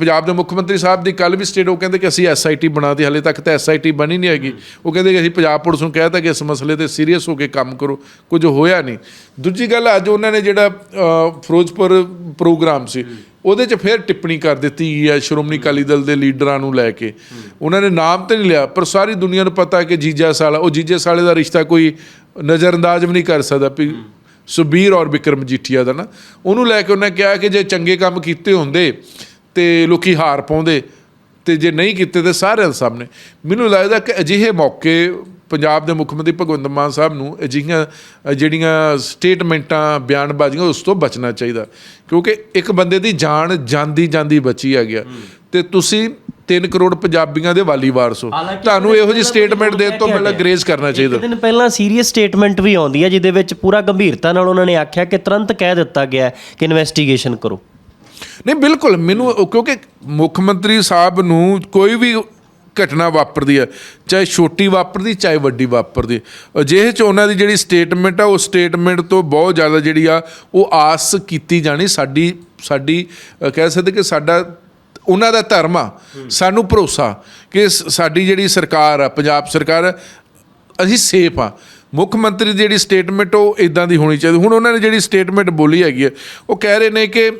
ਪੰਜਾਬ ਦੇ ਮੁੱਖ ਮੰਤਰੀ ਸਾਹਿਬ ਦੀ ਕੱਲ ਵੀ ਸਟੇਟ ਉਹ ਕਹਿੰਦੇ ਕਿ ਅਸੀਂ ਐਸਆਈਟੀ ਬਣਾਤੀ, ਹਲੇ ਤੱਕ ਤਾਂ ਐਸਆਈਟੀ ਬਣੀ ਨਹੀਂ ਹੈਗੀ। ਉਹ ਕਹਿੰਦੇ ਕਿ ਅਸੀਂ ਪੰਜਾਬ ਪੁਲਿਸ ਨੂੰ ਕਹਿਤਾ ਕਿ ਇਸ ਮਸਲੇ ਤੇ ਸੀਰੀਅਸ ਹੋ ਕੇ ਕੰਮ ਕਰੋ, ਕੁਝ ਹੋਇਆ ਨਹੀਂ। ਦੂਜੀ ਗੱਲ, ਅੱਜ ਉਹਨਾਂ ਨੇ ਜਿਹੜਾ ਫਿਰੋਜ਼ਪੁਰ ਪ੍ਰੋਗਰਾਮ ਸੀ, ਉਹਦੇ 'ਚ ਫਿਰ ਟਿੱਪਣੀ ਕਰ ਦਿੱਤੀ ਹੈ ਸ਼੍ਰੋਮਣੀ ਅਕਾਲੀ ਦਲ ਦੇ ਲੀਡਰਾਂ ਨੂੰ ਲੈ ਕੇ। ਉਹਨਾਂ ਨੇ ਨਾਮ ਤੇ ਨਹੀਂ ਲਿਆ, ਪਰ ਸਾਰੀ ਦੁਨੀਆ ਨੂੰ ਪਤਾ ਹੈ ਕਿ ਜੀਜਾ ਸਾਲਾ, ਉਹ ਜੀਜੇ ਸਾਲੇ ਦਾ ਰਿਸ਼ਤਾ ਕੋਈ ਨਜ਼ਰਅੰਦਾਜ਼ ਵੀ ਨਹੀਂ ਕਰ ਸਕਦਾ ਵੀ ਸੁਬੀਰ ਔਰ ਵਿਕਰਮ ਜੀਠੀਆ ਦਾ ਨਾ। ਉਹਨੂੰ ਲੈ ਕੇ ਉਹਨੇ ਕਿਹਾ ਕਿ ਜੇ ਚੰਗੇ ਕੰਮ ਕੀਤੇ ਹੁੰਦੇ ਤੇ ਲੋਕੀ ਹਾਰ ਪਾਉਂਦੇ ਤੇ ਜੇ ਨਹੀਂ ਕੀਤੇ ਤੇ ਸਾਰਿਆਂ ਦੇ ਸਾਹਮਣੇ। ਮੈਨੂੰ ਲੱਗਦਾ ਕਿ ਅਜਿਹੇ ਮੌਕੇ ਪੰਜਾਬ ਦੇ ਮੁੱਖ ਮੰਤਰੀ ਭਗਵੰਤ ਮਾਨ ਸਾਹਿਬ ਨੂੰ ਅਜਿਹੀਆਂ ਜਿਹੜੀਆਂ ਸਟੇਟਮੈਂਟਾਂ ਬਿਆਨਬਾਜ਼ੀਆਂ ਉਸ ਤੋਂ ਬਚਣਾ ਚਾਹੀਦਾ। ਕਿਉਂਕਿ ਇੱਕ ਬੰਦੇ ਦੀ ਜਾਨ ਜਾਂਦੀ ਜਾਂਦੀ ਬਚੀ ਆ। ਗਿਆ ਤੇ ਤੁਸੀਂ 3 ਕਰੋੜ ਪੰਜਾਬੀਆਂ ਦੇ ਵਾਲੀ ਵਾਰਸ ਹੋ। ਤੁਹਾਨੂੰ ਇਹੋ ਜਿਹੀ ਸਟੇਟਮੈਂਟ ਦੇਣ ਤੋਂ ਕੇ ਗਰੇਜ਼ ਕਰਨਾ ਚਾਹੀਦਾ। ਇੱਕ ਦਿਨ ਪਹਿਲਾਂ ਸੀਰੀਅਸ ਸਟੇਟਮੈਂਟ ਵੀ ਆਉਂਦੀ ਹੈ ਜਿਹਦੇ ਵਿੱਚ ਪੂਰਾ ਗੰਭੀਰਤਾ ਨਾਲ ਉਹਨਾਂ ਨੇ ਆਖਿਆ ਕਿ ਤੁਰੰਤ ਕਹਿ ਦਿੱਤਾ ਗਿਆ ਕਿ ਇਨਵੈਸਟੀਗੇਸ਼ਨ ਕਰੋ। ਨਹੀਂ, ਬਿਲਕੁਲ, ਮੈਨੂੰ ਕਿਉਂਕਿ ਮੁੱਖ ਮੰਤਰੀ ਸਾਹਿਬ ਨੂੰ ਕੋਈ ਵੀ ਘਟਨਾ ਵਾਪਰਦੀ ਹੈ, ਚਾਹੇ ਛੋਟੀ ਵਾਪਰਦੀ, ਚਾਹੇ ਵੱਡੀ ਵਾਪਰਦੀ, ਅਜਿਹੇ ਚ ਉਹਨਾਂ ਦੀ ਜਿਹੜੀ ਸਟੇਟਮੈਂਟ ਆ, ਉਹ ਸਟੇਟਮੈਂਟ ਤੋਂ ਬਹੁਤ ਜ਼ਿਆਦਾ ਜਿਹੜੀ ਆ, ਉਹ ਆਸ ਕੀਤੀ ਜਾਣੀ ਸਾਡੀ ਸਾਡੀ ਕਹਿ ਸਕਦੇ ਕਿ ਸਾਡਾ, ਉਹਨਾਂ ਦਾ ਧਰਮ ਆ, ਸਾਨੂੰ ਭਰੋਸਾ ਕਿ ਸ- ਸਾਡੀ ਜਿਹੜੀ ਸਰਕਾਰ ਆ, ਪੰਜਾਬ ਸਰਕਾਰ ਅਸੀਂ ਸੇਫ ਆ। ਮੁੱਖ ਮੰਤਰੀ ਦੀ ਜਿਹੜੀ ਸਟੇਟਮੈਂਟ ਉਹ ਇਦਾਂ ਦੀ ਹੋਣੀ ਚਾਹੀਦੀ। ਹੁਣ ਉਹਨਾਂ ਨੇ ਜਿਹੜੀ ਸਟੇਟਮੈਂਟ ਬੋਲੀ ਹੈਗੀ ਹੈ ਉਹ ਕਹਿ ਰਹੇ ਨੇ ਕਿ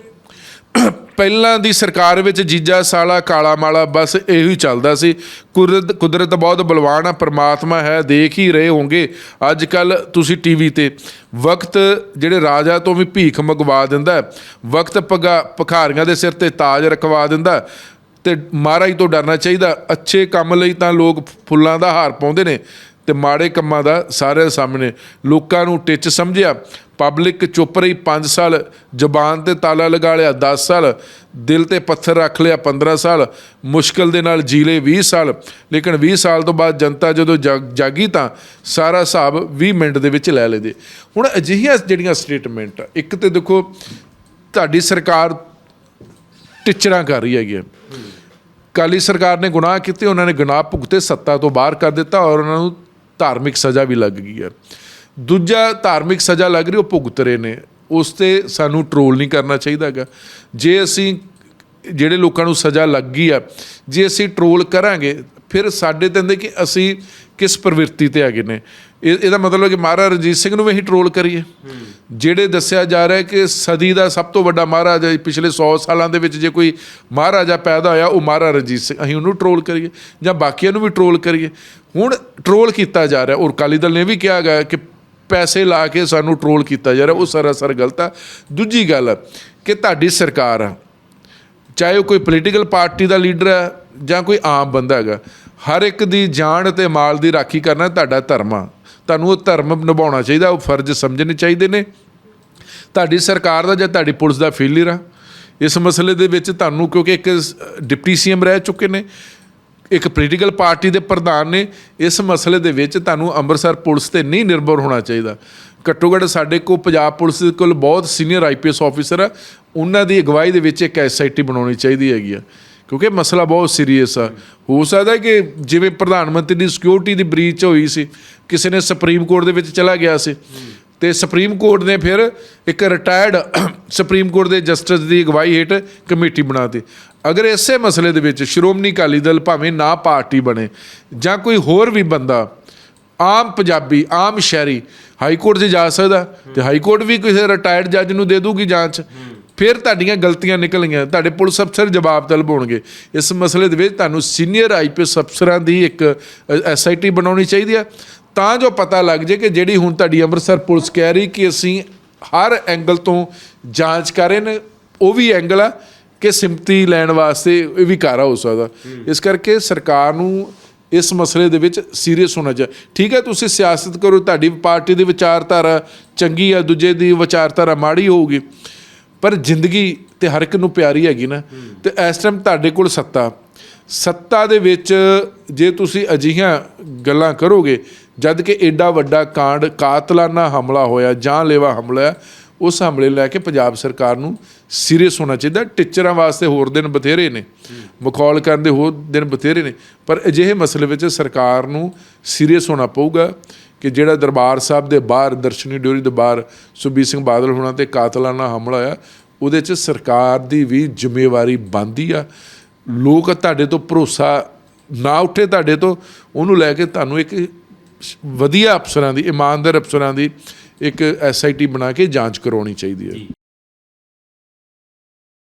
ਪਹਿਲਾਂ ਦੀ ਸਰਕਾਰ ਵਿੱਚ ਜੀਜਾ ਸਾਲਾ ਕਾਲਾ ਮਾਲਾ ਬਸ ਇਹੋ ਹੀ ਚੱਲਦਾ ਸੀ। ਕੁਦਰਤ ਕੁਦਰਤ ਬਹੁਤ ਬਲਵਾਨ ਆ, ਪ੍ਰਮਾਤਮਾ ਹੈ, ਦੇਖ ਹੀ ਰਹੇ ਹੋਗੇ ਅੱਜ ਕੱਲ ਤੁਸੀਂ ਟੀਵੀ ਤੇ ਵਕਤ ਜਿਹੜੇ ਰਾਜਾ ਤੋਂ ਵੀ ਭੀਖ ਮੰਗਵਾ ਦਿੰਦਾ ਵਕਤ ਪਗਾ ਭਖਾਰੀਆਂ ਦੇ ਸਿਰ ਤੇ ਤਾਜ ਰਖਵਾ ਦਿੰਦਾ ਹੈ। ਤੇ ਮਹਾਰਾਜ ਤੋਂ ਡਰਨਾ ਚਾਹੀਦਾ। ਅੱਛੇ ਕੰਮ ਲਈ ਤਾਂ ਲੋਕ ਫੁੱਲਾਂ ਦਾ ਹਾਰ ਪਾਉਂਦੇ ਨੇ। ਤੇ ਮਾੜੇ ਕੰਮਾਂ ਦਾ ਸਾਰਿਆਂ ਸਾਹਮਣੇ ਲੋਕਾਂ ਨੂੰ ਟਿੱਚ ਸਮਝਿਆ। ਪਬਲਿਕ ਚੁੱਪ ਰਹੀ 5 ਸਾਲ ਜ਼ਬਾਨ ਤੇ ਤਾਲਾ ਲਗਾ ਲਿਆ 10 ਸਾਲ ਦਿਲ ਤੇ ਪੱਥਰ ਰੱਖ ਲਿਆ 15 ਸਾਲ ਮੁਸ਼ਕਲ ਦੇ ਨਾਲ ਜੀ ਲਏ 20 ਸਾਲ। ਲੇਕਿਨ 20 ਸਾਲ ਤੋਂ ਬਾਅਦ ਜਨਤਾ ਜਦੋਂ ਜਾਗ- ਜਾਗੀ ਤਾਂ ਸਾਰਾ ਹਿਸਾਬ 20 ਮਿੰਟ ਦੇ ਵਿੱਚ ਲੈ ਲੈਦੇ। ਹੁਣ ਅਜਿਹੀਆਂ ਜਿਹੜੀਆਂ ਸਟੇਟਮੈਂਟ ਇੱਕ ਤੇ ਦੇਖੋ, ਤੁਹਾਡੀ ਸਰਕਾਰ ਟਿਚਰਾਂ ਕਰ ਰਹੀ ਹੈਗੀ ਹੈ ਕਾਲੀ ਸਰਕਾਰ ਨੇ ਗੁਨਾਹ ਕੀਤੇ, ਉਹਨਾਂ ਨੇ ਗੁਨਾਹ ਭੁਗਤੇ, ਸੱਤਾ ਤੋਂ ਬਾਹਰ ਕਰ ਦਿੱਤਾ ਔਰ ਉਹਨਾਂ ਨੂੰ ਧਾਰਮਿਕ ਸਜ਼ਾ ਵੀ ਲੱਗ ਗਈ ਹੈ। ਦੂਜਾ ਧਾਰਮਿਕ ਸਜ਼ਾ ਲੱਗ ਰਹੀ, ਉਹ ਭੁਗਤ ਰਹੇ ਨੇ। ਉਸ ਤੇ ਸਾਨੂੰ ਟਰੋਲ ਨਹੀਂ ਕਰਨਾ ਚਾਹੀਦਾਗਾ ਜੇ ਅਸੀਂ ਜਿਹੜੇ ਲੋਕਾਂ ਨੂੰ ਸਜ਼ਾ ਲੱਗ ਗਈ ਆ, ਜੇ ਅਸੀਂ ਟਰੋਲ ਕਰਾਂਗੇ, ਫਿਰ ਸਾਡੇ ਤੇ ਹੁੰਦੇ ਕਿ ਅਸੀਂ ਕਿਸ ਪ੍ਰਵਿਰਤੀ ਤੇ ਹੈਗੇ ਨੇ। ਇਹ ਇਹਦਾ ਮਤਲਬ ਹੈ ਕਿ ਮਹਾਰਾਜਾ ਰਣਜੀਤ ਸਿੰਘ ਨੂੰ ਵੀ ਅਸੀਂ ਟਰੋਲ ਕਰੀਏ। ਜਿਹੜੇ ਦੱਸਿਆ ਜਾ ਰਿਹਾ ਕਿ ਸਦੀ ਦਾ ਸਭ ਤੋਂ ਵੱਡਾ ਮਹਾਰਾਜਾ ਜੀ, ਪਿਛਲੇ 100 ਸਾਲਾਂ ਦੇ ਵਿੱਚ ਜੇ ਕੋਈ ਮਹਾਰਾਜਾ ਪੈਦਾ ਹੋਇਆ ਉਹ ਮਹਾਰਾਜ ਰਣਜੀਤ ਸਿੰਘ ਅਸੀਂ ਉਹਨੂੰ ਟਰੋਲ ਕਰੀਏ ਜਾਂ ਬਾਕੀਆਂ ਨੂੰ ਵੀ ਟਰੋਲ ਕਰੀਏ। ਹੁਣ ਟਰੋਲ ਕੀਤਾ ਜਾ ਰਿਹਾ ਔਰ ਅਕਾਲੀ ਦਲ ਨੇ ਵੀ ਕਿਹਾ ਗਿਆ ਕਿ ਪੈਸੇ ਲਾ ਕੇ ਸਾਨੂੰ ਟਰੋਲ ਕੀਤਾ ਜਾ ਰਿਹਾ ਉਹ ਸਰਾਸਰ ਗਲਤ ਆ। ਦੂਜੀ ਗੱਲ ਕਿ ਤੁਹਾਡੀ ਸਰਕਾਰ ਆ ਚਾਹੇ ਉਹ ਕੋਈ ਪੋਲੀਟੀਕਲ ਪਾਰਟੀ ਦਾ ਲੀਡਰ ਹੈ ਜਾਂ ਕੋਈ ਆਮ ਬੰਦਾ ਹੈਗਾ ਹਰ ਇੱਕ ਦੀ ਜਾਨ ਤੇ ਮਾਲ ਦੀ ਰਾਖੀ ਕਰਨਾ ਤੁਹਾਡਾ ਧਰਮ ਆ। ਤੁਹਾਨੂੰ ਉਹ ਧਰਮ ਨਿਭਾਉਣਾ ਚਾਹੀਦਾ, ਉਹ ਫਰਜ਼ ਸਮਝਣੇ ਚਾਹੀਦੇ ਨੇ। ਤੁਹਾਡੀ ਸਰਕਾਰ ਦਾ ਜਾਂ ਤੁਹਾਡੀ ਪੁਲਿਸ ਦਾ ਫੇਲਿਅਰ ਆ। ਇਸ ਮਸਲੇ ਦੇ ਵਿੱਚ ਤੁਹਾਨੂੰ ਕਿਉਂਕਿ ਇੱਕ ਡਿਪਟੀ ਸੀਐਮ ਰਹਿ ਚੁੱਕੇ ਨੇ, ਇੱਕ ਪੋਲੀਟੀਕਲ ਪਾਰਟੀ ਦੇ ਪ੍ਰਧਾਨ ਨੇ, ਇਸ ਮਸਲੇ ਦੇ ਵਿੱਚ ਤੁਹਾਨੂੰ ਅੰਮ੍ਰਿਤਸਰ ਪੁਲਿਸ ਤੇ ਨਹੀਂ ਨਿਰਭਰ ਹੋਣਾ ਚਾਹੀਦਾ। ਘੱਟੋ ਘੱਟ ਸਾਡੇ ਕੋਲ ਪੰਜਾਬ ਪੁਲਿਸ ਦੇ ਕੋਲ ਬਹੁਤ ਸੀਨੀਅਰ ਆਈਪੀਐਸ ਆਫੀਸਰ ਆ। ਉਹਨਾਂ ਦੀ ਅਗਵਾਈ ਦੇ ਵਿੱਚ ਇੱਕ ਐਸਆਈਟੀ ਬਣਾਉਣੀ ਚਾਹੀਦੀ ਹੈਗੀ ਆ। ਕਿਉਂਕਿ ਮਸਲਾ ਬਹੁਤ ਸੀਰੀਅਸ ਆ। ਹੋ ਸਕਦਾ ਕਿ ਜਿਵੇਂ ਪ੍ਰਧਾਨ ਮੰਤਰੀ ਦੀ ਸਿਕਿਉਰਿਟੀ ਦੀ ਬ੍ਰੀਚ ਹੋਈ ਸੀ, ਕਿਸੇ ਨੇ ਸੁਪਰੀਮ ਕੋਰਟ ਦੇ ਵਿੱਚ ਚਲਾ ਗਿਆ ਸੀ। ਤੇ ਸੁਪਰੀਮ ਕੋਰਟ ਨੇ ਫਿਰ ਇੱਕ ਰਿਟਾਇਰਡ ਸੁਪਰੀਮ ਕੋਰਟ ਦੇ ਜਸਟਿਸ ਦੀ ਅਗਵਾਈ ਹੇਠ ਕਮੇਟੀ ਬਣਾਤੀ। ਅਗਰ ਇਸੇ ਮਸਲੇ ਦੇ ਵਿੱਚ ਸ਼੍ਰੋਮਣੀ ਅਕਾਲੀ ਦਲ ਭਾਵੇਂ ਨਾ ਪਾਰਟੀ ਬਣੇ, ਜਾਂ ਕੋਈ ਹੋਰ ਵੀ ਬੰਦਾ, ਆਮ ਪੰਜਾਬੀ, ਆਮ ਸ਼ਹਿਰੀ, ਹਾਈ ਕੋਰਟ 'ਚ ਜਾ ਸਕਦਾ। ਤੇ ਹਾਈ ਕੋਰਟ ਵੀ ਕਿਸੇ ਰਿਟਾਇਰਡ ਜੱਜ ਨੂੰ ਦੇ ਦੂਗੀ ਜਾਂਚ। ਫਿਰ ਤੁਹਾਡੀਆਂ ਗਲਤੀਆਂ ਨਿਕਲਣਗੀਆਂ ਤੁਹਾਡੇ ਪੁਲਿਸ ਅਫਸਰ ਜਵਾਬ ਤਲਬ ਹੋਣਗੇ ਇਸ ਮਸਲੇ ਦੇ ਵਿੱਚ ਤੁਹਾਨੂੰ ਸੀਨੀਅਰ ਆਈਪੀਐਸ ਅਫਸਰਾਂ ਦੀ ਇੱਕ ਐਸਆਈਟੀ ਬਣਾਉਣੀ ਚਾਹੀਦੀ ਹੈ ਤਾਂ ਜੋ ਪਤਾ ਲੱਗ ਜੇ ਕਿ ਜਿਹੜੀ ਹੁਣ ਤੁਹਾਡੀ ਅੰਮ੍ਰਿਤਸਰ ਪੁਲਿਸ ਕਹਿ ਰਹੀ ਕਿ ਅਸੀਂ ਹਰ ਐਂਗਲ ਤੋਂ ਜਾਂਚ ਕਰ ਰਹੇ ਨੇ ਉਹ ਵੀ ਐਂਗਲ ਆ ਕਿ ਸਿੰਪਤੀ ਲੈਣ ਵਾਸਤੇ ਇਹ ਵੀ ਕਾਰਾ ਹੋ ਸਕਦਾ। ਇਸ ਕਰਕੇ ਸਰਕਾਰ ਨੂੰ ਇਸ ਮਸਲੇ ਦੇ ਵਿੱਚ ਸੀਰੀਅਸ ਹੋਣਾ ਚਾਹੀਦਾ ਠੀਕ ਹੈ ਤੁਸੀਂ ਸਿਆਸਤ ਕਰੋ ਤੁਹਾਡੀ ਪਾਰਟੀ ਦੀ ਵਿਚਾਰਧਾਰਾ ਚੰਗੀ ਆ ਦੂਜੇ ਦੀ ਵਿਚਾਰਧਾਰਾ ਮਾੜੀ ਹੋਊਗੀ। ਪਰ ਜ਼ਿੰਦਗੀ ਤੇ ਹਰ ਇੱਕ ਨੂੰ ਪਿਆਰੀ ਹੈਗੀ ਨਾ, ਤੇ ਇਸ ਟਾਈਮ ਤੁਹਾਡੇ ਕੋਲ ਸੱਤਾ। ਸੱਤਾ ਦੇ ਵਿੱਚ ਜੇ ਤੁਸੀਂ ਅਜਿਹੀਆਂ ਗੱਲਾਂ ਕਰੋਗੇ, ਜਦ ਕਿ ਐਡਾ ਵੱਡਾ ਕਾਂਡ, ਕਾਤਲਾਨਾ ਹਮਲਾ ਹੋਇਆ ਜਾਨਲੇਵਾ ਹਮਲਾ, ਉਸ ਹਮਲੇ ਲੈ ਕੇ ਪੰਜਾਬ ਸਰਕਾਰ ਨੂੰ ਸੀਰੀਅਸ ਹੋਣਾ ਚਾਹੀਦਾ। ਟੀਚਰਾਂ ਵਾਸਤੇ ਹੋਰ ਦਿਨ ਬਥੇਰੇ ਨੇ, ਮਖੌਲ ਕਰਨ ਦੇ ਹੋਰ ਦਿਨ ਬਥੇਰੇ ਨੇ, ਪਰ ਅਜਿਹੇ ਮਸਲੇ ਵਿੱਚ ਸਰਕਾਰ ਨੂੰ ਸੀਰੀਅਸ ਹੋਣਾ ਪਊਗਾ। ਕਿ ਜਿਹੜਾ ਦਰਬਾਰ ਸਾਹਿਬ ਦੇ ਬਾਹਰ, ਦਰਸ਼ਨੀ ਡਿਊਰੀ ਦੇ ਬਾਹਰ ਸੁਖਬੀਰ ਸਿੰਘ ਬਾਦਲ ਹੋਣਾ ਤੇ ਕਾਤਲਾਨਾ ਹਮਲਾ ਹੋਇਆ, ਉਹਦੇ 'ਚ ਸਰਕਾਰ ਦੀ ਵੀ ਜ਼ਿੰਮੇਵਾਰੀ ਬਣਦੀ ਆ। ਲੋਕ ਤੁਹਾਡੇ ਤੋਂ ਭਰੋਸਾ ਨਾ ਉੱਠੇ ਤੁਹਾਡੇ ਤੋਂ, ਉਹਨੂੰ ਲੈ ਕੇ ਤੁਹਾਨੂੰ ਇੱਕ ਵਧੀਆ ਅਫਸਰਾਂ ਦੀ, ਇਮਾਨਦਾਰ ਅਫਸਰਾਂ ਦੀ ਇੱਕ ਐਸਆਈਟੀ ਬਣਾ ਕੇ ਜਾਂਚ ਕਰਾਉਣੀ ਚਾਹੀਦੀ ਹੈ।